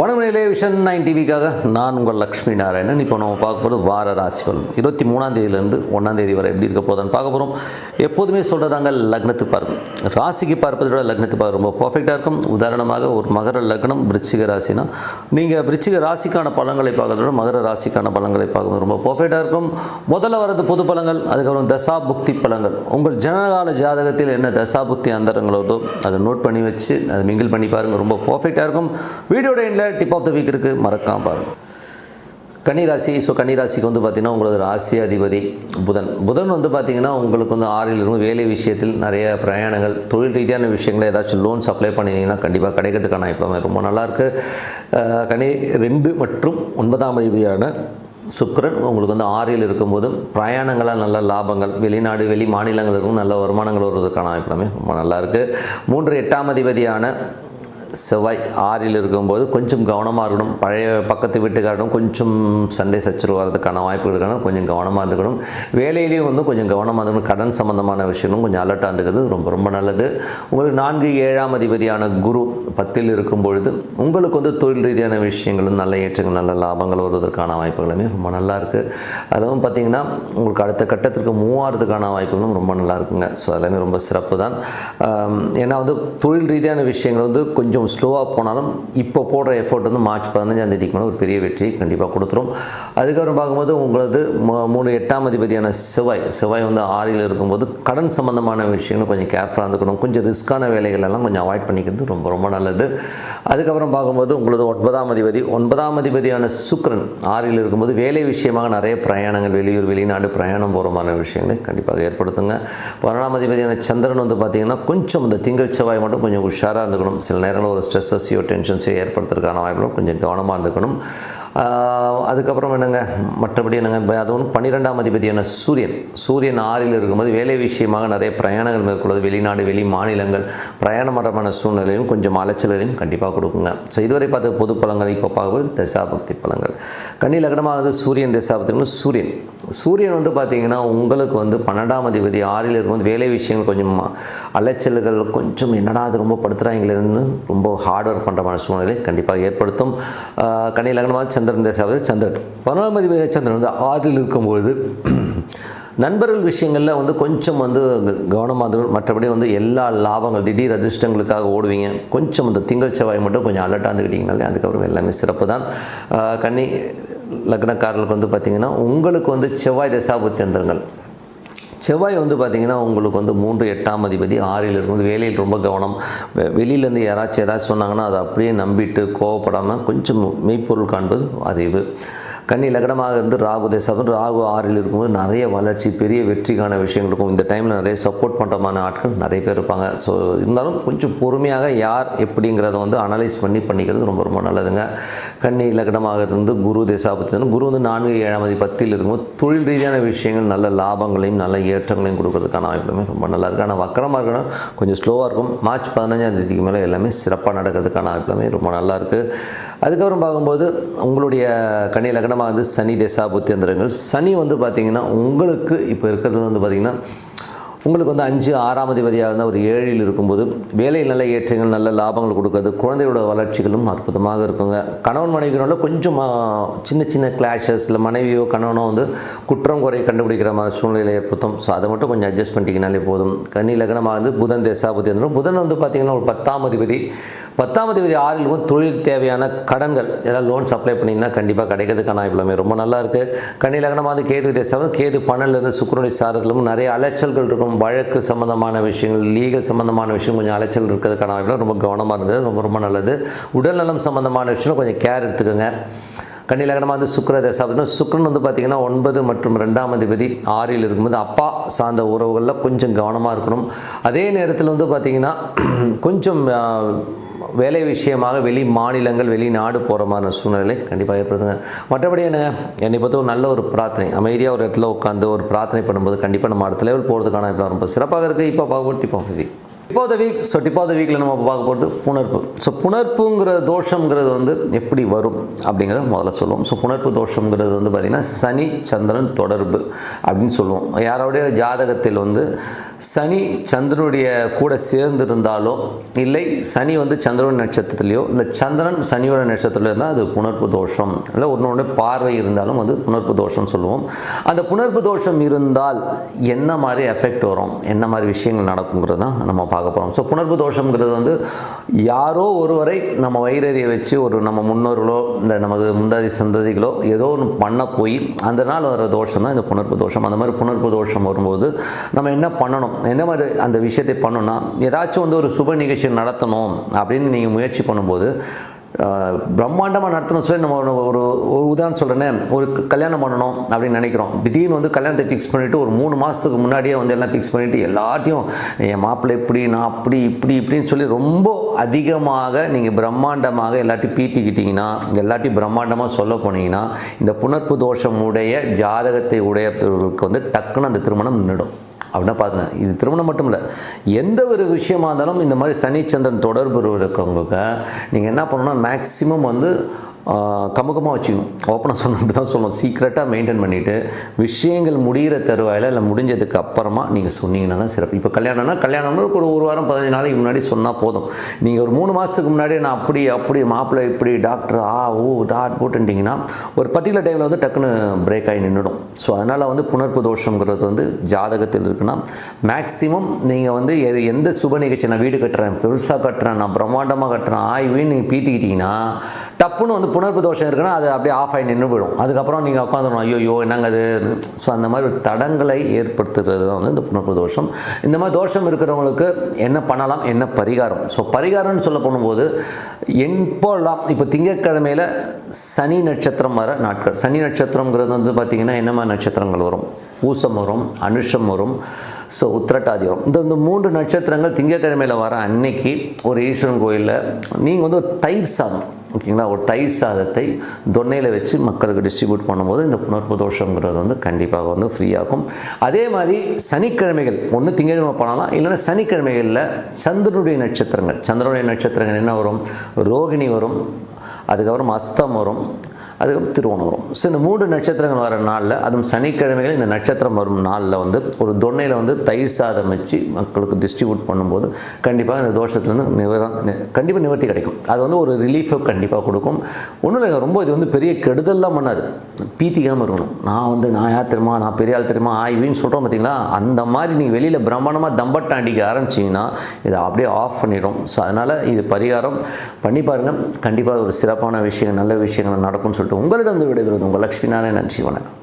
வணக்கங்களே vision nine டிவிக்காக நான் உங்கள் லக்ஷ்மி நாராயணன். இப்போ நம்ம பார்க்க போகிறது வார ராசி பலன் இருபத்தி மூணாம் தேதியிலேருந்து ஒன்றாம் தேதி வரை எப்படி இருக்க போதுன்னு பார்க்க போகிறோம் எப்போதுமே சொல்கிறதாங்க லக்னத்துக்கு பார்க்கும் ராசிக்கு பார்ப்பதை விட லக்னத்துக்கு பார்க்க ரொம்ப பர்ஃபெக்டாக இருக்கும். உதாரணமாக ஒரு மகர லக்னம் விருச்சிக ராசினா நீங்கள் விருச்சிக ராசிக்கான பலன்களை பார்க்கறத விட மகர ராசிக்கான பலன்களை பார்க்கும்போது ரொம்ப பர்ஃபெக்டாக இருக்கும். முதல்ல வரது பொது பழங்கள் அதுக்கப்புறம் தசா புக்தி பலன்கள். உங்கள் ஜனகால ஜாதகத்தில் என்ன தசா புக்தி அந்தரங்களோடோ அதை நோட் பண்ணி வச்சு அதை மிங்கிள் பண்ணி பாருங்கள் ரொம்ப பர்ஃபெக்டாக இருக்கும். வீடியோட எண்டில் டிப் ஆஃப் த வீக் இருக்குது மறக்காம பாருங்கள் கன்னிராசி ஸோ கன்னிராசிக்கு வந்து பார்த்திங்கன்னா உங்களது ராசி அதிபதி புதன். புதன் வந்து பார்த்திங்கன்னா உங்களுக்கு வந்து ஆறில் இருக்கும் வேலை விஷயத்தில் நிறைய பிரயாணங்கள் தொழில் ரீதியான விஷயங்களை ஏதாச்சும் லோன்ஸ் அப்ளை பண்ணிங்கன்னா கண்டிப்பாக கிடைக்கிறதுக்கான இப்போ ரொம்ப நல்லாயிருக்கு கனி ரெண்டு மற்றும் ஒன்பதாம் அதிபதியான சுக்கரன் உங்களுக்கு வந்து ஆறில் இருக்கும்போது பிரயாணங்களால் நல்ல லாபங்கள் வெளிநாடு வெளி மாநிலங்களுக்கும் நல்ல வருமானங்கள் வருவதற்கான வாய்ப்புமே ரொம்ப நல்லாயிருக்கு மூன்று எட்டாம் அதிபதியான செவ்வாய் ஆறில் இருக்கும்போது கொஞ்சம் கவனமாக இருக்கணும். பழைய பக்கத்து வீட்டுக்காரரும் கொஞ்சம் சண்டை சச்சரவு வரதுக்கான வாய்ப்புகள் இருக்கணும் கொஞ்சம் கவனமாக இருந்துக்கணும். வேலையிலையும் வந்து கொஞ்சம் கவனமாக இருக்கணும் கடன் சம்மந்தமான விஷயமும் கொஞ்சம் அலர்ட்டாக இருந்துக்கிறது ரொம்ப ரொம்ப நல்லது. உங்களுக்கு நான்கு ஏழாம் அதிபதியான குரு பத்தில் இருக்கும் பொழுது உங்களுக்கு வந்து தொழில் ரீதியான விஷயங்களும் நல்ல ஏற்றங்கள் நல்ல லாபங்கள் வருவதற்கான வாய்ப்புகளுமே ரொம்ப நல்லா இருக்குது அதுவும் பார்த்திங்கன்னா உங்களுக்கு அடுத்த கட்டத்திற்கு மூவாறதுக்கான வாய்ப்புகளும் ரொம்ப நல்லா இருக்குங்க. ஸோ எல்லாமே ரொம்ப சிறப்பு தான் ஏன்னா வந்து தொழில் ரீதியான விஷயங்கள் வந்து கொஞ்சம் ஸ்லோவாக போனாலும் இப்போ போடுற எஃபோர்ட் வந்து மார்ச் பதினஞ்சாம் தேதிக்கு மேலே ஒரு பெரிய வெற்றியை கண்டிப்பாக கொடுத்துரும். அதுக்கப்புறம் பார்க்கும்போது உங்களது மூணு எட்டாம் அதிபதியான செவ்வாய் செவ்வாய் வந்து ஆறில் இருக்கும்போது கடன் சம்மந்தமான விஷயங்கள் கொஞ்சம் கேர்ஃபுல்லாக இருந்துக்கணும். கொஞ்சம் ரிஸ்க்கான வேலைகள் எல்லாம் கொஞ்சம் அவாய்ட் பண்ணிக்கிறது ரொம்ப ரொம்ப நல்லது. அதுக்கப்புறம் பார்க்கும்போது உங்களது ஒன்பதாம் அதிபதி ஒன்பதாம் அதிபதியான சுக்கிரன் ஆறில் இருக்கும்போது வேலை விஷயமாக நிறைய பிரயாணங்கள் வெளியூர் வெளிநாடு பிரயாணம் போகிற விஷயங்களை கண்டிப்பாக ஏற்படுத்துங்க. பன்னெண்டாம் அதிபதியான சந்திரன் வந்து பார்த்திங்கன்னா கொஞ்சம் இந்த திங்கள் செவ்வாய் மட்டும் கொஞ்சம் உஷாராக இருந்துக்கணும். சில நேரங்கள் ஒரு ஸ்ட்ரெஸ்ஸஸையோ டென்ஷன்ஸையோ ஏற்படுத்துறதுக்கான வாய்ப்புகளும் கொஞ்சம் கவனமாக இருந்துக்கணும். அதுக்கப்புறம் என்னங்க? மற்றபடி என்னங்க? அது ஒன்று பன்னிரெண்டாம் அதிபதியான சூரியன். சூரியன் ஆறில் இருக்கும்போது வேலை விஷயமாக நிறைய பிரயாணங்கள் மேற்கொள்வது வெளிநாடு வெளி மாநிலங்கள் பிரயாணமரமான சூழ்நிலையும் கொஞ்சம் அலைச்சலையும் கண்டிப்பாக கொடுக்குங்க. ஸோ இதுவரை பார்த்த பொது பழங்கள் இப்போ பார்க்கும்போது தசாபக்தி பழங்கள் கண்ணி லக்னமாவது சூரியன் தசாபக்தி சூரியன். சூரியன் வந்து பார்த்திங்கன்னா உங்களுக்கு வந்து பன்னெண்டாம் அதிபதி ஆறில் இருக்கும்போது வேலை விஷயங்கள் கொஞ்சம் அலைச்சல்கள் கொஞ்சம் என்னடா அது ரொம்ப படுத்துகிறாங்களேன்னு ரொம்ப ஹார்ட் ஒர்க் பண்ணுற மன சூழ்நிலை கண்டிப்பாக ஏற்படுத்தும். கண்ணி லக்னமாக சந்திரன் தேசாவது சந்திரன். பதினொன்றாம் அதிபதி சந்திரன் வந்து ஆறில் இருக்கும்பொழுது நண்பர்கள் விஷயங்களில் வந்து கொஞ்சம் வந்து கவனமாக மற்றபடி வந்து எல்லா லாபங்கள் திடீர் அதிர்ஷ்டங்களுக்காக ஓடுவீங்க. கொஞ்சம் அந்த திங்கள் செவ்வாய் மட்டும் கொஞ்சம் அலர்ட்டாக அதுக்கப்புறம் எல்லாமே சிறப்பு தான். கன்னி லக்னக்காரர்களுக்கு வந்து பார்த்திங்கன்னா உங்களுக்கு வந்து செவ்வாய் தசாபுத்தி அந்தரங்கள் செவ்வாய் வந்து பார்த்திங்கன்னா உங்களுக்கு வந்து மூன்று எட்டாம் அதிபதி ஆறில் இருக்கும்போது வேலையில் ரொம்ப கவனம். வெ- வெளியிலேருந்து யாராச்சும் ஏதாச்சும் சொன்னாங்கன்னா அதை அப்படியே நம்பிட்டு கோவப்படாமல் கொஞ்சம் மெய்ப்பொருள் காண்பது அறிவு. கன்னி லக்னமாக இருந்து ராகு தேசம் ராகு ஆறில் இருக்கும்போது நிறைய வளர்ச்சி பெரிய வெற்றிக்கான விஷயங்கள் இருக்கும். இந்த டைமில் நிறைய சப்போர்ட் பண்ணுறமான ஆட்கள் நிறைய பேர் இருப்பாங்க. ஸோ இருந்தாலும் கொஞ்சம் பொறுமையாக யார் எப்படிங்கிறத வந்து அனலைஸ் பண்ணி பண்ணிக்கிறது ரொம்ப ரொம்ப நல்லதுங்க. கன்னி லக்னமாக இருந்து குரு தேசாபத்தி குரு வந்து நான்கு ஏழாம் தேதி பத்தில் இருக்கும்போது தொழில் ரீதியான விஷயங்கள் நல்ல லாபங்களையும் நல்ல ஏற்றங்களையும் கொடுக்கறதுக்கான வாய்ப்புமே ரொம்ப நல்லா இருக்குது ஆனால் வக்கரமாக இருக்கணும் கொஞ்சம் ஸ்லோவாக இருக்கும் மார்ச் பதினஞ்சாம் தேதிக்கு மேலே எல்லாமே சிறப்பாக நடக்கிறதுக்கான வாய்ப்புமே ரொம்ப நல்லா இருக்குது அதுக்கப்புறம் பார்க்கும்போது உங்களுடைய கன்னி லக்னமாக வந்து சனி தேசாபுத்தி அந்தரங்கள் சனி வந்து பார்த்திங்கன்னா உங்களுக்கு இப்போ இருக்கிறது வந்து பார்த்திங்கன்னா உங்களுக்கு வந்து அஞ்சு ஆறாம் அதிபதியாக இருந்தால் ஒரு ஏழில் இருக்கும்போது வேலையில் நல்ல ஏற்றங்கள் நல்ல லாபங்கள் கொடுக்குறது குழந்தையோட வளர்ச்சிகளும் அற்புதமாக இருக்குங்க. கணவன் மனைவிகளோட கொஞ்சம் சின்ன சின்ன கிளாஷஸ் இல்லை மனைவியோ கணவனோ வந்து குற்றம் குறை கண்டுபிடிக்கிற மாதிரி சூழ்நிலை ஏற்படுத்தும். ஸோ அதை மட்டும் கொஞ்சம் அட்ஜஸ்ட் பண்ணிட்டீங்கனாலே போதும். கன்னி லக்னமாக வந்து புதன் தேசாபதி இருந்தாலும் புதன் வந்து பார்த்திங்கன்னா ஒரு பத்தாம் அதிபதி. பத்தாம் அதிபதி ஆறில் வந்து தொழில் தேவையான கடன்கள் ஏதாவது லோன்ஸ் அப்ளை பண்ணிங்கன்னா கண்டிப்பாக கிடைக்கிறதுக்கான இவ்வளோமே ரொம்ப நல்லா இருக்குது கன்னி லக்னமாக வந்து கேது தேசம் கேது பன்னெண்டுலேருந்து சுக்கரனுடைய சாரத்திலும் நிறைய அலைச்சல்கள் இருக்கும். வழக்கு சம்மந்தமான விஷயங்கள் லீகல் சம்மந்தமான விஷயம் கொஞ்சம் அலைச்சல் இருக்கிறதுக்கான வாய்ப்பில் ரொம்ப கவனமாக இருந்தது. ரொம்ப ரொம்ப நல்லது. உடல்நலம் சம்மந்தமான விஷயம் கொஞ்சம் கேர் எடுத்துக்கோங்க. கன்னிலகனமாக வந்து சுக்கர தசாபதினா சுக்கரன் வந்து பார்த்திங்கன்னா ஒன்பது மற்றும் ரெண்டாம் அதிபதி ஆறில் இருக்கும்போது அப்பா சார்ந்த உறவுகளில் கொஞ்சம் கவனமாக இருக்கணும். அதே நேரத்தில் வந்து பார்த்திங்கன்னா கொஞ்சம் வேலை விஷயமாக வெளி மாநிலங்கள் வெளிநாடு போகிற மாதிரி சூழ்நிலை கண்டிப்பாக ஏற்படுதுங்க மற்றபடி என்ன? என்னை பொறுத்த ஒரு நல்ல ஒரு பிரார்த்தனை. அமைதியாக ஒரு இடத்துல உட்காந்து ஒரு பிரார்த்தனை பண்ணும்போது கண்டிப்பாக நம்ம அடுத்த லெவல் போகிறதுக்கான இப்போ ரொம்ப சிறப்பாக இருக்குது இப்போ பார்ப்போம் tip off tip off the week so tip off the வீக்கில் நம்ம பார்க்க போகிறது புணர்ப்பு. ஸோ புணர்ப்புங்கிற தோஷங்கிறது வந்து எப்படி வரும் அப்படிங்கிறத முதல்ல சொல்லுவோம். ஸோ புணர்ப்பு தோஷங்கிறது வந்து பார்த்திங்கன்னா சனி சந்திரன் தொடர்பு அப்படின்னு சொல்லுவோம். யாரோடைய ஜாதகத்தில் வந்து சனி சந்திரனுடைய கூட சேர்ந்து இருந்தாலோ இல்லை சனி வந்து சந்திரன் நட்சத்திரத்துலையோ இல்லை சந்திரன் சனியோட நட்சத்திரத்தில் இருந்தால் அது புணர்ப்பு தோஷம். இல்லை ஒன்று ஒன்று பார்வை இருந்தாலும் அது புணர்ப்பு தோஷம் சொல்லுவோம். அந்த புணர்ப்பு தோஷம் இருந்தால் என்ன மாதிரி எஃபெக்ட் வரும்? என்ன மாதிரி விஷயங்கள் நடக்குங்கிறது தான் நம்ம பார்க்க போகிறோம் ஸோ புணர்வு தோஷங்கிறது வந்து யாரோ ஒருவரை நம்ம வயிறறிய வச்சு ஒரு நம்ம முன்னோர்களோ இல்லை நமது முந்தாதி சந்ததிகளோ ஏதோ ஒன்று பண்ண போய் அந்த நாள் வர தோஷம் தான் இந்த புணர்வு தோஷம். அந்த மாதிரி புணர்வு தோஷம் வரும்போது நம்ம என்ன பண்ணணும்? எந்த மாதிரி அந்த விஷயத்தை பண்ணணும்னா ஏதாச்சும் வந்து ஒரு சுப நிகழ்ச்சி நடத்தணும் அப்படின்னு நீங்கள் முயற்சி பண்ணும்போது பிரம்மாண்டமாக நடத்தணும் சொல்லி நம்ம ஒரு ஒரு உதாரணம் சொல்கிறேனே ஒரு கல்யாணம் பண்ணணும் அப்படின்னு நினைக்கிறோம். திடீர்னு வந்து கல்யாணத்தை ஃபிக்ஸ் பண்ணிவிட்டு ஒரு மூணு மாதத்துக்கு முன்னாடியே வந்து எல்லாம் ஃபிக்ஸ் பண்ணிவிட்டு எல்லாத்தையும் என் மாப்பிள்ளை இப்படி நான் அப்படி இப்படி இப்படின்னு சொல்லி ரொம்ப அதிகமாக நீங்கள் பிரம்மாண்டமாக எல்லாத்தையும் பீத்திக்கிட்டிங்கன்னா எல்லாத்தையும் பிரம்மாண்டமாக சொல்ல போனீங்கன்னா இந்த புணர்ப்பு தோஷம் உடைய ஜாதகத்தை உடையவர்களுக்கு வந்து டக்குன்னு அந்த திருமணம் நின்றுடும் அப்படின்னா பாருங்க இது திருமணம் மட்டும் இல்லை எந்த ஒரு விஷயமா இருந்தாலும் இந்த மாதிரி சனி சந்திரன் தொடர்பு இருக்கவங்களுக்கு நீங்கள் என்ன பண்ணணும்னா மேக்ஸிமம் வந்து கமுகமாக வச்சுக்கணும். ஓப்பனாக சொன்ன தான் சொல்லணும். சீக்ரெட்டாக மெயின்டைன் பண்ணிவிட்டு விஷயங்கள் முடிகிற தருவாயில் இல்லை முடிஞ்சதுக்கு அப்புறமா நீங்கள் சொன்னீங்கன்னா தான் சிறப்பு. இப்போ கல்யாணம்னா கல்யாணம்னு ஒரு ஒரு வாரம் பதினஞ்சு நாளைக்கு முன்னாடி சொன்னால் போதும். நீங்கள் ஒரு மூணு மாதத்துக்கு முன்னாடி நான் அப்படி அப்படி மாப்பிள்ளை இப்படி டாக்டர் ஆ ஓ தாட் போட்டுட்டிங்கன்னா ஒரு பர்டிகுலர் டைமில் வந்து டக்குன்னு பிரேக் ஆகி நின்றுடும் ஸோ அதனால் வந்து புணர்ப்பு தோஷங்கிறது வந்து ஜாதகத்தில் இருக்குன்னா மேக்ஸிமம் நீங்கள் வந்து எது எந்த சுப நிகழ்ச்சி நான் வீடு கட்டுறேன் பெருசாக கட்டுறேன் நான் பிரம்மாண்டமாக கட்டுறேன் ஆய்வுன்னு நீங்கள் பீத்திக்கிட்டிங்கன்னா டப்புன்னு வந்து புணர்ப்பு தோஷம் இருக்குன்னா அது அப்படியே ஆஃப் ஆகி நின்று போயிடும். அதுக்கப்புறம் நீங்கள் உட்காந்துடணும் ஐயோ என்னங்க அது? ஸோ அந்த மாதிரி ஒரு தடங்களை ஏற்படுத்துகிறது தான் வந்து இந்த புணர்ப்பு தோஷம். இந்த மாதிரி தோஷம் இருக்கிறவங்களுக்கு என்ன பண்ணலாம்? என்ன பரிகாரம்? ஸோ பரிகாரம்னு சொல்ல போகும்போது எப்போல்லாம் இப்போ திங்கட்கிழமையில் சனி நட்சத்திரம் வர நாட்கள். சனி நட்சத்திரங்கிறது வந்து பார்த்திங்கன்னா என்ன மாதிரி நட்சத்திரங்கள் வரும்? பூசம் வரும் அனுஷம் வரும். ஸோ உத்திரட்டாதி வரும் இந்த இந்த மூன்று நட்சத்திரங்கள் திங்கட்கிழமையில் வர அன்னைக்கு ஒரு ஈஸ்வரன் கோயிலில் நீங்கள் வந்து ஒரு தயிர் சாதம் ஓகேங்களா? ஒரு தயிர் சாதத்தை தொன்னையில் வச்சு மக்களுக்கு டிஸ்ட்ரிபியூட் பண்ணும்போது இந்த புணர்ப்பு தோஷங்கிறது வந்து கண்டிப்பாக வந்து ஃப்ரீயாகும் அதே மாதிரி சனிக்கிழமைகள் ஒன்று திங்கட்கிழமை பண்ணலாம் இல்லைன்னா சனிக்கிழமைகளில் சந்திரனுடைய நட்சத்திரங்கள். சந்திரனுடைய நட்சத்திரங்கள் என்ன வரும்? ரோகிணி வரும் அதுக்கப்புறம் அஸ்தம் வரும். அதுக்கப்புறம் திருவோணம் வரும். ஸோ இந்த மூன்று நட்சத்திரங்கள் வர நாளில் அதுவும் சனிக்கிழமைகள் இந்த நட்சத்திரம் வரும் நாளில் வந்து ஒரு தொன்னையில் வந்து தயிர் சாதம் வச்சு மக்களுக்கு டிஸ்ட்ரிபியூட் பண்ணும்போது கண்டிப்பாக இந்த தோஷத்துலேருந்து நிவர கண்டிப்பாக நிவர்த்தி கிடைக்கும். அது வந்து ஒரு ரிலீஃபை கண்டிப்பாக கொடுக்கும். ஒன்றும் இல்லை ரொம்ப இது வந்து பெரிய கெடுதல்லாம் பண்ணாது. பீத்திக்காமல் இருக்கணும். நான் வந்து நான் யார் தெரியுமா? நான் பெரிய ஆள் தெரியுமா? ஆய்வின்னு சொல்கிறோம் பார்த்தீங்களா அந்த மாதிரி நீங்கள் வெளியில் பிரம்மாண்டமாக தம்பட்டை அடிக்க ஆரம்பிச்சிங்கன்னா இதை அப்படியே ஆஃப் பண்ணிடும். ஸோ அதனால் இது பரிகாரம். பண்ணி பாருங்கள் கண்டிப்பாக ஒரு சிறப்பான விஷயம் நல்ல விஷயங்கள் நடக்கும்னு சொல்லிட்டு உங்களிடம் வந்து விடைபெறுவது உங்கள் லக்ஷ்மி நாராயணன். நன்றி வணக்கம்.